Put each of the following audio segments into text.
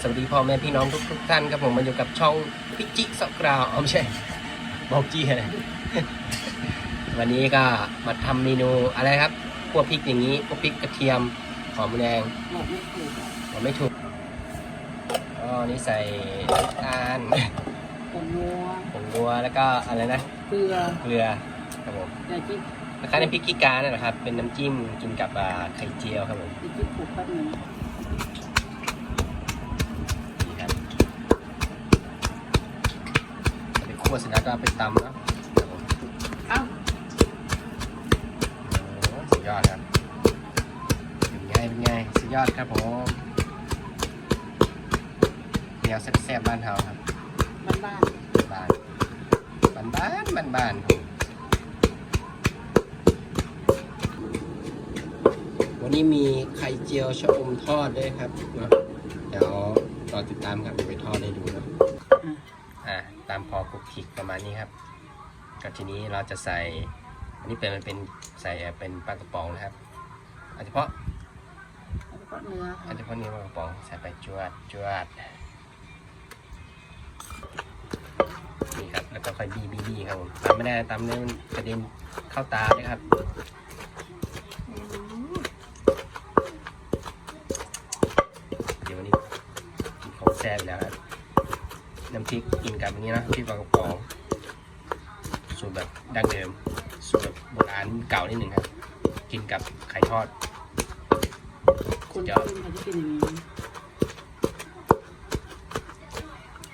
สวัสดีพ่อแม่พี่น้องทุกทุกๆท่านครับผมมาอยู่กับช่องพิจิสกราวอ๋อไม่ใช่บอกจี้อะไรวันนี้ก็มาทำเมนูอะไรครับพวกพริกอย่างนี้พวกพริกกระเทียมหอมแดงบอกไม่ถูกหอมไม่ถูกก็นี่ใส่น้ำตาลผงนัวผงนัวแล้วก็อะไรนะเกลือเกลือครับผมอย่าจิ้มคล้ายๆน้ำพริกขี้กาเนี่ยนะครับ เป็นน้ำจิ้มกินกับอ่าไข่เจียวครับผมอย่าจิ้มผูกแป๊บนึง นี่ครับไปคั่ว เสร็จแล้วก็เอาไปตำเนาะครับผมเอ้าโอ้สุดยอดครับเป็นไงเป็นไงสุดยอดครับผมแนวแซ่บๆบ้านเฮาครับบ้านบ้านบ้านบ้านบ้านบ้านบ้านครับวันนี้มีไข่เจียวชะอมทอดด้วยครับเนาะเดี๋ยวรอติดตามครับเดี๋ยวไปทอดให้ดูเนาะอะอ่ามพอคลุกคลิกประมาณนี้ครับก็ทีนี้เราจะใส่ อันนี้เป็นมันเป็นใส่เป็นปลากระป๋องนะครับอาจจะเพาะแล้วก็เนื้ออาค่ะเพาะเนื้อปลากระป๋องใส่ไปจวดจวดนี่ครับแล้วก็ค่อยบีบีบีครับผมตามไม่ได้ตามเนื้อมันกระเด็นเข้าตาเลยครับเดี๋ยววันนี้ของแซ่บแล้วครับ น้ำพริกกินกับอันนี้นะพริกปลากระป๋องสูตรแบบดั้งเดิมสูตรแบบโบราณเก่านิดหนึ่งครับ กินกับไข่ทอดคนกินเขาจะกินอย่างนี้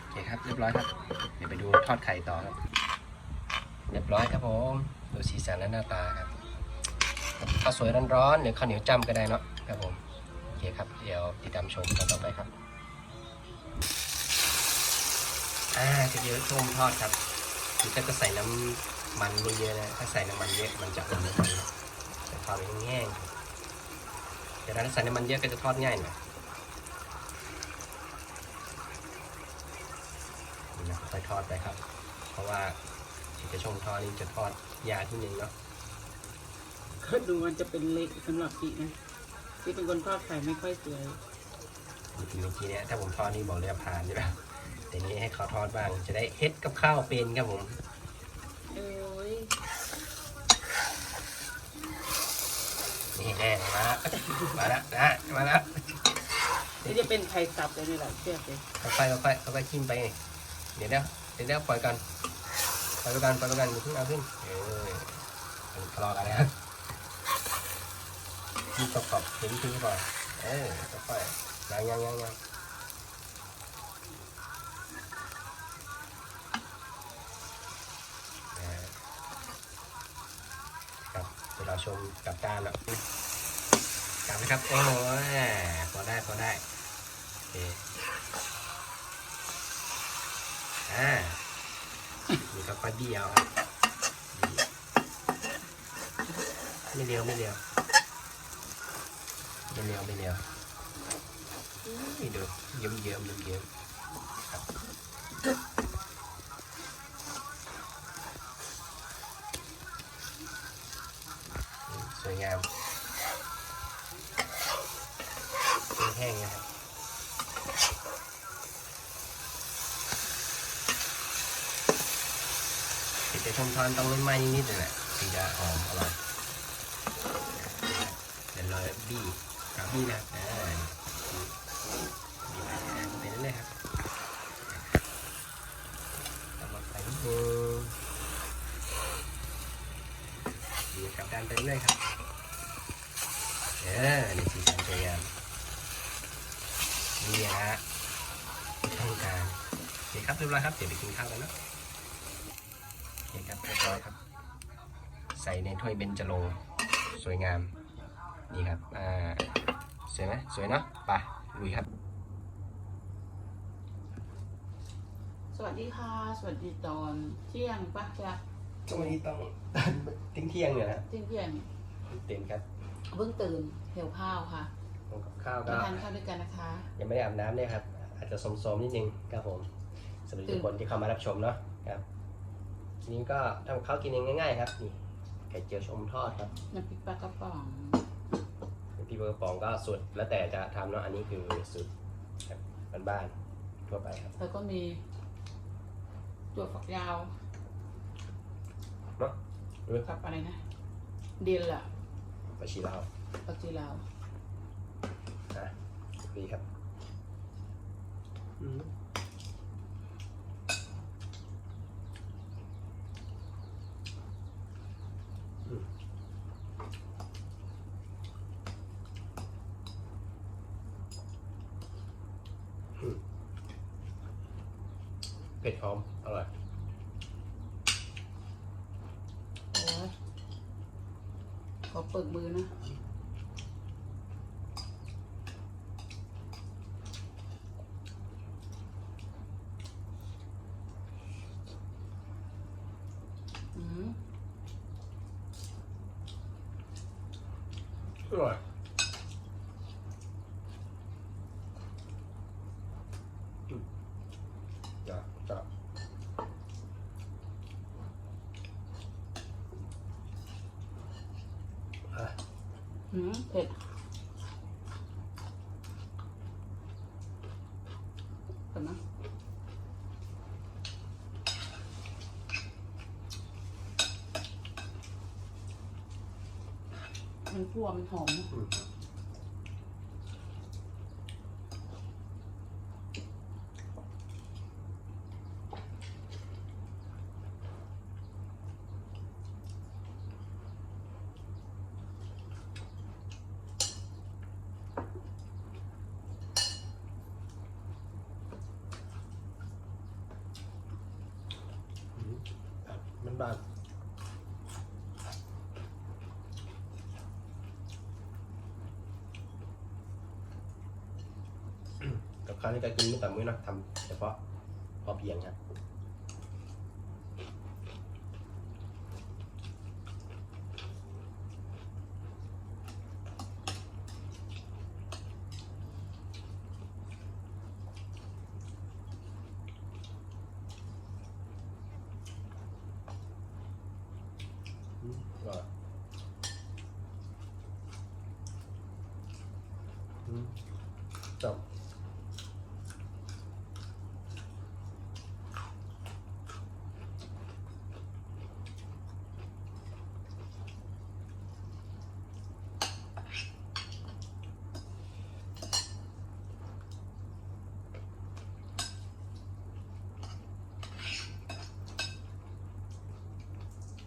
โอเคครับเรียบร้อยครับ เดี๋ยวไปดูทอดไข่ต่อครับ เรียบร้อยครับผมดูสีสันและหน้าตาครับข้าวสวยร้อนๆหรือข้าวเหนียวจ้ำก็ได้เนาะครับผมโอเคครับ เดี๋ยวติดตามชมกันต่อไปครับ อ่าจะเดี๋ยวชมทอดครับคือถ้าจะใส่น้ำมันเยอะๆนะ ถ้าใส่น้ำมันเยอะมันจะอมน้ำมันจะทอดแห้งๆแต่ถ้าใส่น้ำมันเยอะก็จะทอดง่ายหน่อยนี่นะค่อยทอดไปครับ เพราะว่าที่จะชงทอดนี่จะทอดยากที่นึงเนาะก็ดูมันจะเป็นเล็กสำหรับพี่นะพี่เป็นคนทอดไข่ไม่ค่อยสวยเมื่อกี้เมื่อกี้เนี่ยถ้าผมทอดนี่บอกเลยว่าผ่านใช่ไหม แต่นี้ให้เขาทอดบ้างจะได้เฮ็ดกับข้าวเป็นครับผมเอ้ยนี่แน่มามาแล้วนะมาแล้วนี่จะเป็นไข่สับเลยนี่แหละเชื่อเลยค่อยๆค่อยๆค่อยๆชิมไป เดี๋ยวเดี๋ยวเดี๋ยวเดี๋ยวปล่อยก่อนปล่อยไปก่อนปล่อยไปก่อนอย่าเพิ่งเอาขึ้นเออมันทะเลาะกันนะที่กรอบๆเห็นทิ้งก่อนเออค่อยๆยังยังยังยังเออครับ เราชมกับจาแล้วกลับนะครับ โอ้ยพอได้พอได้โอเคอ่านี่ก็ค่อยเบี้ยวครับไม่เร็วไม่เร็วไม่เร็วไม่เร็วนี่ดูเยิ้มเยิ้มเยิ้มเยิ้มครับอืมสวยงามแห้งๆนะครับ ติดแต่ช มทานต้องไม่ไหม้นิดๆเลยแหละถึงจะหอมอร่อยเดี๋ยวเราบี้กับบี้นะอ่าบี้ไปไปเรื่อยๆครับตำมาไปนิดนึงบี้กลับด้านไปเรื่อยครับเออนี่สีสันสวยงามนี่นะฮะที่ต้องการโอเครับเรียบร้อยครับเดี๋ยวไปกินข้าวกันนะ รับเรียบร้อยครับ ใส่ในถ้วยเบญจรงค์สวยงาม นี่ครับ อ่า สวยไหมสวยเนาะไปลุยครับ สวัสดีค่ะ สวัสดีตอนเที่ยงปะจ๊ะช่วงนี้ต้อง ทิ้งเที่ยงเนี่ยนะเที่ยงเที่ยงเต็มครับเพิ่งตื่นเหี่ยวข้าวค่ะทำกับข้าวก็มาทานข้าวด้วยกันนะคะ ยังไม่ได้อาบน้ำเลยครับ อาจจะสมๆนิดนึงครับผมสำหรับทุกคนที่เข้ามารับชมเนาะครับที นี้ก็ทำกับข้าวกินเองง่ายๆครับนี่ไข่เจียวชมทอดครับน้ำพริกปลากระป๋องพี่เบอร์ปองก็สูตรแล้วแต่จะทำเนาะอันนี้คือสูตรครับบ้านๆทั่วไปครับแล้วก็มีตัวฝักยาวเนาะหรือกับอะไรนะเดียนล่ะปลาชีลาวปักจีลาวอะดีครับ อืมอืมอืมเผ็ดหอม อร่อย โอ้ย ขอเปิดมือนะ อืม อร่อยอืมจ้ะจ้ะอะ อืม เผ็ดเผ็ดนะมันคั่วมันหอม อืมอืมอะมัน บาทกับข้าวนี่ก็กินไม่ต่มื้อนะทำเฉพาะพอเพียงครับ อืมอร่อยอืมจับ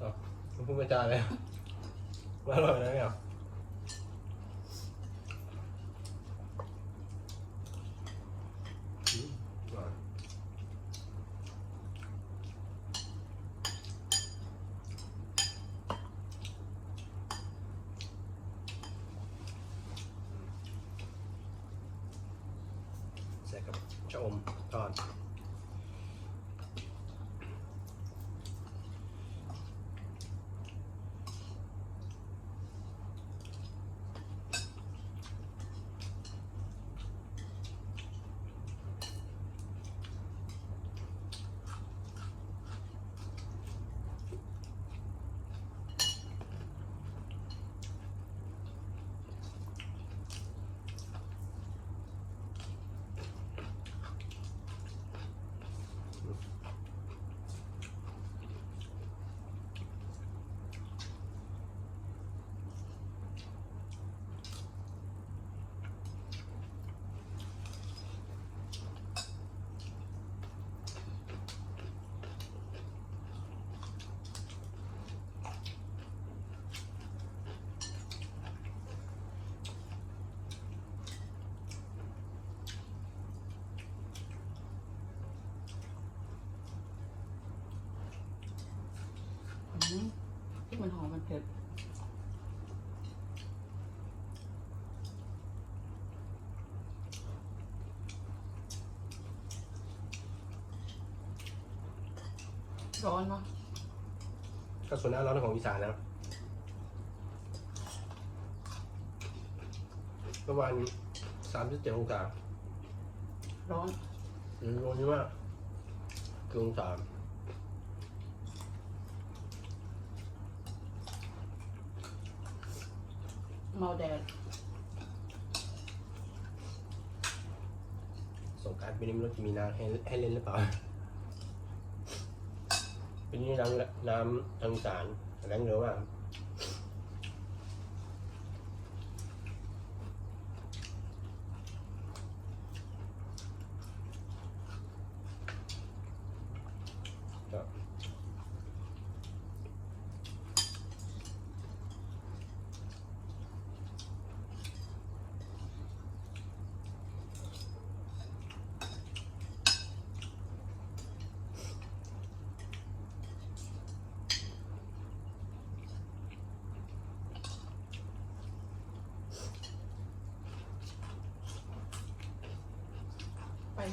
อ๋อ คุณพูดไม่จานเลยอร่อยนะเนี่ยใส่กับชะอมทอด อืมที่มันหอมมันเผ็ดร้อนเนาะก็ส่วนหน้าร้อนของอีสานนะประมาณสามสิบเจ็ดองศาร้อนอืมร้อนเยอะมากคือองศา เมาแดดสงกรารปีนี้ไม่รู้จะมีน้ำให้ให้เล่นหรือเปล่าปีนี้น้ำน้ำทางสารแรงเยอะมาก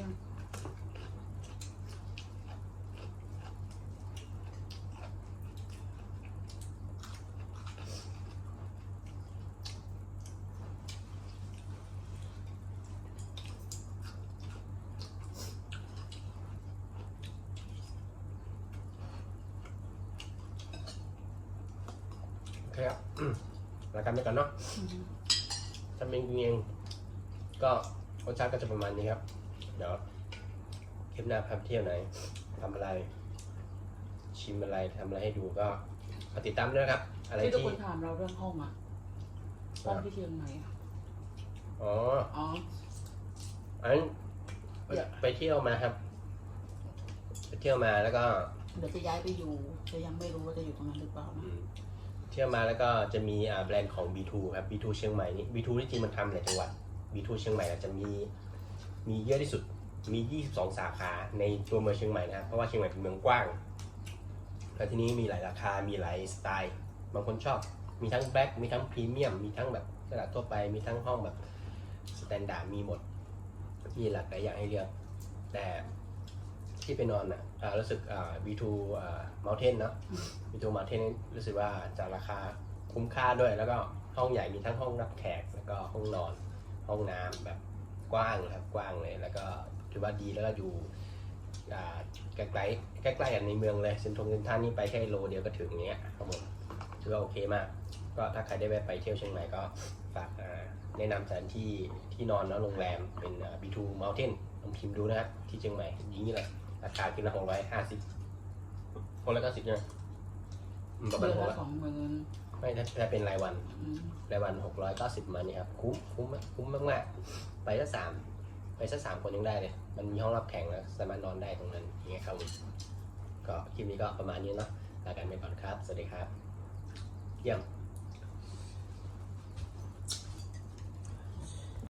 ยังโอเคครับรายการไปก่อนเนาะอืมทำเองกินเองก็รสชาติก็จะประมาณนี้ครับ เดี๋ยวคลิปหน้าพาไปเที่ยวไหนทำอะไร ชิมอะไรทำอะไรให้ดูก็ฝากติดตามด้วยนะครับ อะไรที่ทุกที่คนถามเราเรื่องห้องอะห้องที่เชียงใหม่อะอ๋ออ๋อ อันนั้นเดี๋ยว ไปเที่ยวมาครับ ไปเที่ยวมาแล้วก็ เดี๋ยวจะย้ายไปอยู่จะยังไม่รู้ว่าจะอยู่ตรงนั้นหรือเปล่าอืนะมเที่ยวมาแล้วก็จะมีอ่าแบรนด์ของ B2 ครับ B2 เชียงใหม่นี่ B2 ที่จริงมันทำหลายจังหวัด B2 เชียงใหม่อาจจะมี มีเยอะที่สุดมี 22 สาขาในตัวเมืองเชียงใหม่นะครับ เพราะว่าเชียงใหม่เป็นเมืองกว้าง แล้วทีนี้มีหลายราคา มีหลายสไตล์ บางคนชอบ มีทั้งแบล็กมีทั้งพรีเมียม มีทั้งแบบระดับทั่วไป มีทั้งห้องแบบสแตนดาร์ด มีหมด มีหลากหลายอย่างให้เลือก แต่ที่ไปนอนอะอ่ารู้สึกอ่า B2 อ่า Mountain เนอะ B2 Mountain นี่รู้สึกว่าจะราคาคุ้มค่าด้วย แล้วก็ห้องใหญ่มีทั้งห้องรับแขก แล้วก็ห้องนอน ห้องน้ำแบบ กว้างครับกว้างเลย แล้วก็ถือว่าดีแล้วก็อยู่อ่าใกล้ๆใกล้ๆกันในเมืองเลยเซ็นทรัลเซ็นทรัลนี่ไปแค่โลเดียวก็ถึงเนี้ยครับผมถือว่าโอเคมาก ก็ถ้าใครได้แวะไปเที่ยวเชียงใหม่ก็ฝากแนะนำสถานที่ที่นอนแล้วโรงแรมเป็น B2 Mountain ลองพิมพ์ดูนะครับที่เชียงใหม่ยิงนี่แหละราคาคืนละหกร้อยห้าสิบคนละเก้าสิบเนี่ยประมาณหกร้อยสอง ไม่ถ้าถ้าเป็นรายวันรายวันหกร้อยเก้าสิบมานี่ครับคุ้มคุ้มมากคุ้มมากมากไปสักสามไปสักสามคนยังได้เลย มันมีห้องรับแขกแล้วสามารถนอนได้ตรงนั้นอย่างเงี้ยครับผมก็คลิปนี้ก็ประมาณนี้เนาะลากันไปก่อนครับ สวัสดีครับ เยี่ยม